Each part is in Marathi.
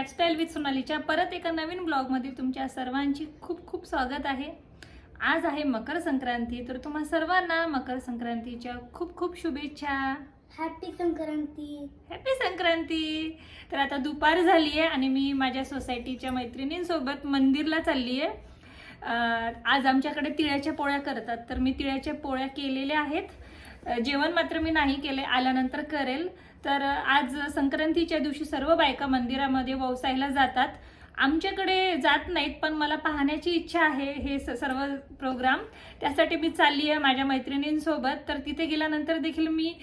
लाईफस्टाईल विथ सोनालीच्या परत एका नवीन ब्लॉगमध्ये तुमच्या सर्वांची खूप खूप स्वागत आहे. आज आहे मकर संक्रांती. तर तुम्हा सर्वांना मकर संक्रांतीच्या खूप खूप शुभेच्छा. हॅपी संक्रांती. हॅपी संक्रांती. तर आता दुपार झाली आहे आणि मी माझ्या सोसायटीच्या मैत्रिणींसोबत मंदिरला चालली आहे. आज आमच्याकडे तिळ्याच्या पोळ्या करतात. तर मी तिळ्याच्या पोळ्या केलेल्या आहेत. जेवण मात्र मी नाही केले आल्यानंतर करेल. तर आज संक्रांतीच्या दिवशी सर्व बायका मंदिरामध्ये वसायला जातात. आमच्याकडे जात नाहीत पण मला पाहण्याची इच्छा आहे हे स- सर्व प्रोग्राम. त्यासाठी मी चालली आहे माझ्या मैत्रिणींसोबत. तर तिथे गेल्यानंतर देखील मी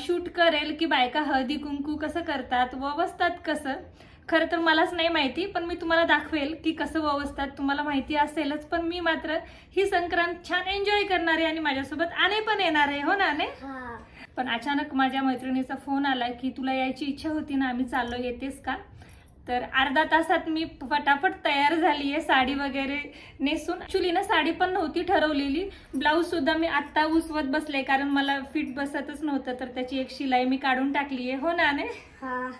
शूट करेल की बायका हळदी कुंकू कसं करतात व बसतात कसं. खरं तर मलाच नाही माहिती पण मी तुम्हाला दाखवेल की कसं ववसतात तुम्हाला माहिती असेलच पण मी मात्र ही संक्रांत छान एन्जॉय करणार आहे आणि माझ्यासोबत आणे पण येणार आहे हो ना आणे पण अचानक माझ्या मैत्रिणीचा फोन आला की तुला यायची इच्छा होती ना आम्ही चाललो येतेस का? तर अर्धा तासात मी फटाफट तयार झाली आहे साडी वगैरे नेसून. ॲक्च्युली ना साडी पण नव्हती ठरवलेली. ब्लाऊज सुद्धा मी आत्ता उसवत बसले कारण मला फिट बसतच नव्हतं तर त्याची एक शिलाई मी काढून टाकली आहे हो ना ने हा.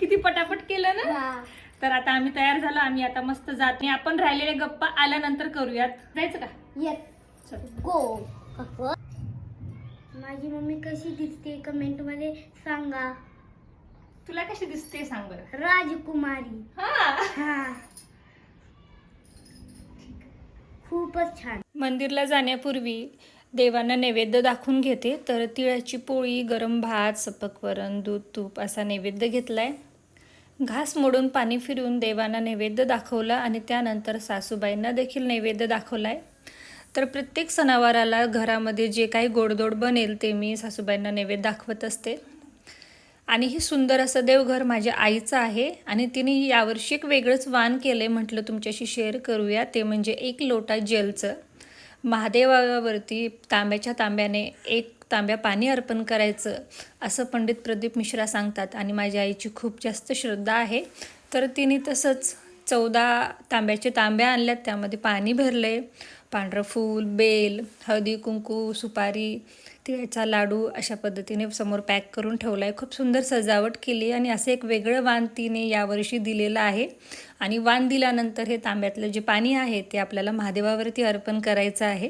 किती पटापट केलं ना? तर आता आम्ही तयार झालो. आम्ही आता मस्त जात नाही. आपण राहिलेले गप्पा आल्यानंतर करूयात. जायचं का? येस गो माझी मम्मी कशी दिसते कमेंटमध्ये सांगा. तुला कशी दिसते सांग बरं. राजकुमारी. हा. हा. खूपच छान. मंदिरला जाण्यापूर्वी देवांना नैवेद्य दाखवून घेते. तर तिळाची पोळी गरम भात सपक वरण दूध तूप असा नैवेद्य घेतला आहे घास मोडून पाणी फिरवून देवांना नैवेद्य दाखवला आणि त्यानंतर सासूबाईंना देखील नैवेद्य दाखवलाय. तर प्रत्येक सणावाराला घरामध्ये जे काही गोडदोड बनेल ते मी सासूबाईंना नैवेद्य दाखवत असते. आणि हे सुंदर असं देवघर माझ्या आईचं आहे आणि तिने यावर्षी एक वेगळंच वाण केलं आहे म्हटलं तुमच्याशी शेअर करूया. ते म्हणजे एक लोटा जेलचं. महादेवावरती तांब्याच्या तांब्याने एक तांब्या पाणी अर्पण करायचं असं पंडित प्रदीप मिश्रा सांगतात. आणि माझ्या आईची खूप जास्त श्रद्धा आहे. तर तिने तसंच चौदा तांब्याचे तांब्या आणल्यात त्यामध्ये पाणी भरले पांढरं फूल बेल हळदी कुंकू सुपारी तिळाचा लाडू अशा पद्धतीने समोर पॅक करून ठेवला आहे खूप सुंदर सजावट केली आणि असं एक वेगळं वाण तिने यावर्षी दिलेलं आहे. आणि वाण दिल्यानंतर हे तांब्यातलं जे पाणी आहे ते आपल्याला महादेवावरती अर्पण करायचं आहे.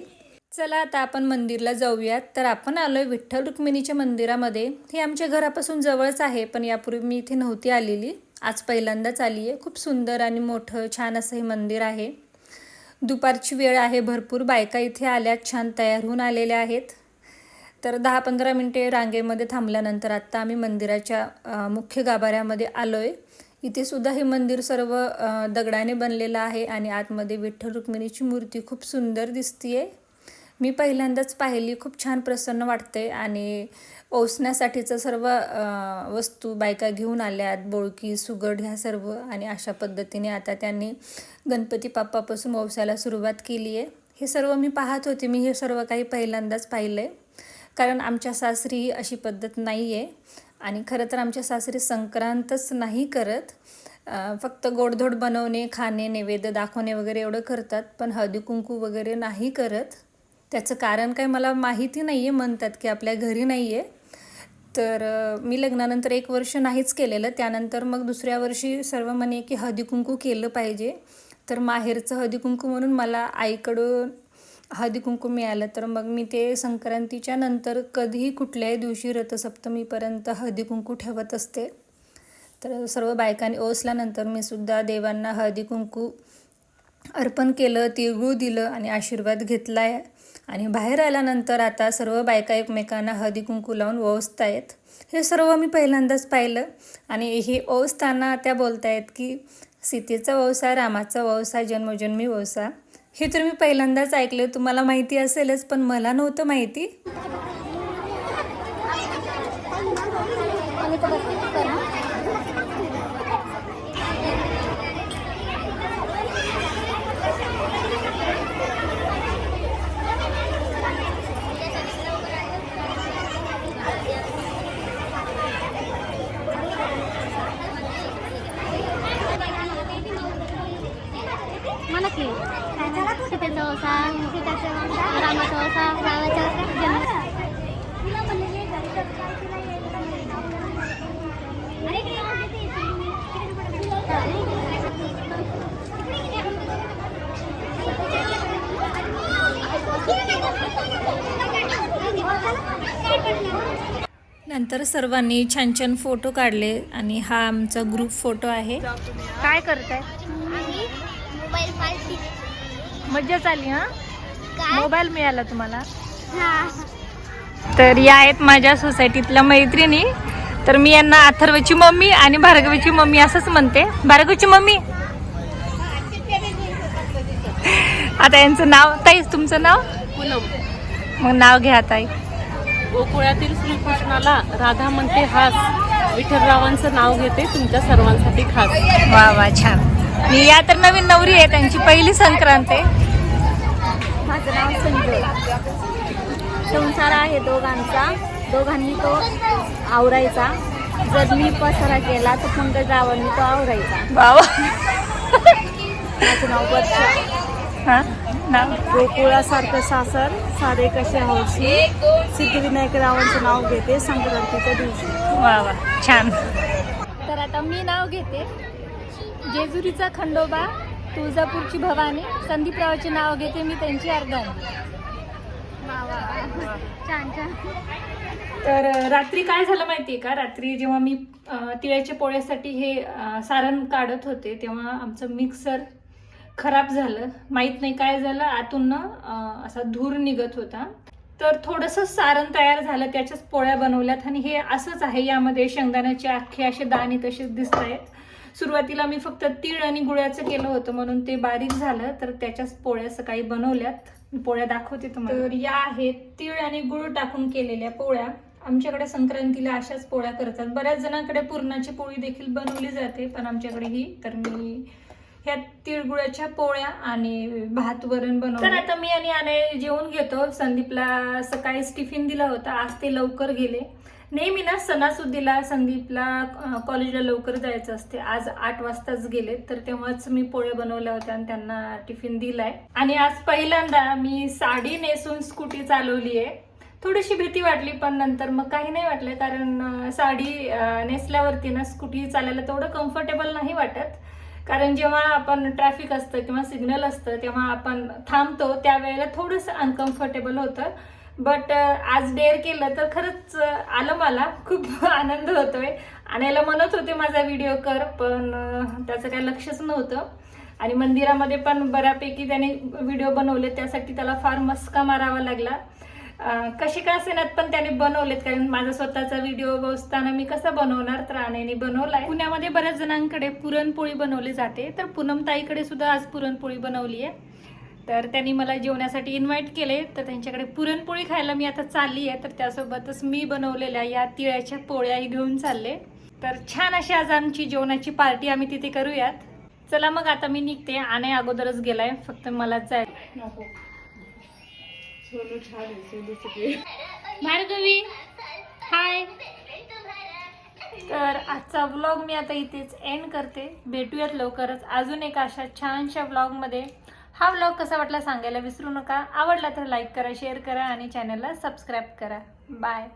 चला आता आपण मंदिरला जाऊयात. तर आपण आलो आहे विठ्ठल रुक्मिणीच्या मंदिरामध्ये. हे आमच्या घरापासून जवळच आहे पण यापूर्वी मी इथे नव्हती आलेली. आज पहिल्यांदाच आली आहे. खूप सुंदर आणि मोठं छान असं हे मंदिर आहे. दुपारची वेळ आहे भरपूर. बायका इथे आल्यात छान तयार होऊन आलेल्या आहेत. तर दहा पंधरा मिनटे रांगेमध्ये थांबल्यानंतर आत्ता आम्ही मंदिराच्या मुख्य गाभाऱ्यामध्ये आलो आहे इथे सुद्धा हे मंदिर सर्व दगडाने बनलेलं आहे आणि आतमध्ये विठ्ठल रुक्मिणीची मूर्ती खूप सुंदर दिसतीये. मी पहिल्यांदाच पाहिली. खूप छान प्रसन्न वाटते आणि ओसण्यासाठीचं सर्व वस्तू बायका घेऊन आल्यात. बोळकी सुगड ह्या सर्व आणि अशा पद्धतीने आता त्यांनी गणपती बाप्पापासून ओसायला सुरुवात केली आहे. हे सर्व मी पाहत होते. मी हे सर्व काही पहिल्यांदाच पाहिलं आहे कारण आमच्या सासरी अशी पद्धत नाही आहे आणि खरं तर आमच्या सासरी संक्रांतच नाही करत. फक्त गोडधोड बनवणे खाणे नैवेद्य दाखवणे वगैरे एवढं करतात. पण हळदी कुंकू वगैरे नाही करत. त्याचं कारण काय मला माहिती नाही आहे म्हणतात की आपल्या घरी नाही आहे तर मी लग्नानंतर एक वर्ष नाहीच केलेलं. त्यानंतर मग दुसऱ्या वर्षी सर्व म्हणे की हळदीकुंकू केलं पाहिजे. तर माहेरचं हळदीकुंकू म्हणून मला आईकडून हळदीकुंकू मिळालं. तर मग मी ते संक्रांतीच्या नंतर कधीही कुठल्याही दिवशी रथसप्तमीपर्यंत हळदीकुंकू ठेवत असते. तर सर्व बायकांनी ओसल्यानंतर मी सुद्धा देवांना हळदीकुंकू अर्पण केलं तिळगुळ दिलं आणि आशीर्वाद घेतला आहे आणि बाहेर आल्यानंतर आता सर्व बायका एकमेकांना हळदी कुंकू लावून ओवसतायत हे सर्व मी पहिल्यांदाच पाहिलं. आणि हे ओसताना त्या बोलतायत की सीतेचा व्यवसाय रामाचा व्यवसाय जन्मजन्मी व्यवसाय हे तर मी पहिल्यांदाच ऐकलं. तुम्हाला माहिती असेलच पण मला नव्हतं माहिती. नंतर सर्वांनी छान छान फोटो काढले आणि हा आमचा ग्रुप फोटो आहे. काय करताय? मोबाईल मज्जा चालली हा? मोबाईल मिळाला तुम्हाला? हा. तर या आहेत माझ्या सोसायटीतल्या मैत्रिणी. तर मी यांना अथर्वची मम्मी आणि भार्गवीची मम्मी असंच म्हणते. भार्गवीची मम्मी! आता यांचं नाव ताई तुमचं नाव? पूनम. मग नाव घ्या ताई. गोकुळातील श्रीकृष्णाला राधा म्हणते हास. विठ्ठलरावांचं नाव घेते तुमच्या सर्वांसाठी खास. वा वा छान. आणि या तर नवीन नवरी आहे त्यांची पहिली संक्रांत आहे. माझं नाव संजय. संसार आहे दोघांचा. दोघांनी तो आवरायचा. जर मी पसारा केला तर पंकजरावांनी तो आवरायचा. वा माझं नाव वर्षा. हा? नाव गोकुळासारखं सासर सारे कसे हौशी सिद्धिविनायक रावांचं नाव घेते संक्रांतीच्या दिवशी. वा वा. छान. तर आता मी नाव घेते. जेजुरीचा खंडोबा तुळजापूरची भवानी. संदीपरावाचे नाव घेते मी त्यांची अर्धांगी तर रात्री काय झालं माहितीये का? रात्री जेव्हा मी तिळ्याच्या तिळाच्या पोळ्यासाठी हे सारण काढत होते तेव्हा आमचं मिक्सर खराब झालं. माहीत नाही काय झालं. आतून असा धूर निघत होता. तर थोडंसं सारण तयार झालं त्याच्याच पोळ्या बनवल्यात. आणि हे असंच आहे यामध्ये शेंगदाण्याचे अख्खे असे दाणे तसेच दिसत आहेत सुरुवातीला मी फक्त तीळ आणि गुळाचं केलं होतं म्हणून ते बारीक झालं तर त्याच्याच पोळ्या सकाळी बनवल्यात. मी पोळ्या दाखवते तुम्हाला. तर या आहेत तीळ आणि गुळ टाकून केलेल्या पोळ्या. आमच्याकडे संक्रांतीला अशाच पोळ्या करतात. बऱ्याच जणांकडे पुरणाची पोळी देखील बनवली जाते पण आमच्याकडे ही. तर मी ह्या तिळगुळाच्या पोळ्या आणि भात वरण बनवलं. तर आता मी आणि आने जेवून घेतो. संदीपला सकाळीच टिफिन दिला होता. आज ते लवकर गेले. नेहमी ना सणासुदीला संदीपला कॉलेजला लवकर जायचं असते. आज आठ वाजताच गेले तर तेव्हाच मी पोळ्या बनवल्या होत्या आणि त्यांना टिफिन दिलाय. आणि आज पहिल्यांदा मी साडी नेसून स्कूटी चालवली आहे थोडीशी भीती वाटली पण नंतर मग काही नाही वाटलं कारण साडी नेसल्यावरती ना स्कूटी चालायला तेवढं कम्फर्टेबल नाही वाटत. कारण जेव्हा आपण ट्रॅफिक असतं किंवा सिग्नल असतं तेव्हा आपण थांबतो त्यावेळेला थोडंसं अनकम्फर्टेबल होतं. बट आज डेअर केलं तर खरंच आलं मला. खूप आनंद होतोय. आणायला म्हणत होते माझा व्हिडिओ कर पण त्याचं काही लक्षच नव्हतं. आणि मंदिरामध्ये पण बऱ्यापैकी त्याने व्हिडिओ बनवले. त्यासाठी त्याला फार मस्का मारावा लागला. कसे कशी का असेनात पण त्याने बनवलेत. कारण माझा स्वतःचा व्हिडिओ बसताना मी कसा बनवणार? तर आनेने बनवलाय. पुण्यामध्ये बऱ्याच जणांकडे पुरणपोळी बनवली जाते. तर पूनम ताईकडे सुद्धा आज पुरणपोळी बनवली आहे तर त्यांनी मला जेवण्यासाठी इन्व्हाइट केले. तर त्यांच्याकडे पुरणपोळी खायला मी आता चालली आहे. तर त्यासोबतच मी बनवलेल्या या तिळाच्या पोळ्याही घेऊन चालले. तर छान अशी आज आमची जेवणाची पार्टी आम्ही तिथे करूयात. चला मग आता मी निघते. आणि अगोदरच गेलाय. फक्त मलाच जाय भार्गवी हाय. तर आजचा व्लॉग मी आता इथेच एंड करते. भेटूयात लवकरच. अजून एका अशा छानशा व्लॉगमध्ये हा व्लॉग कसा वाटला सांगायला विसरू नका. आवडला तर लाईक करा शेअर करा आणि चॅनलला सबस्क्राईब करा. बाय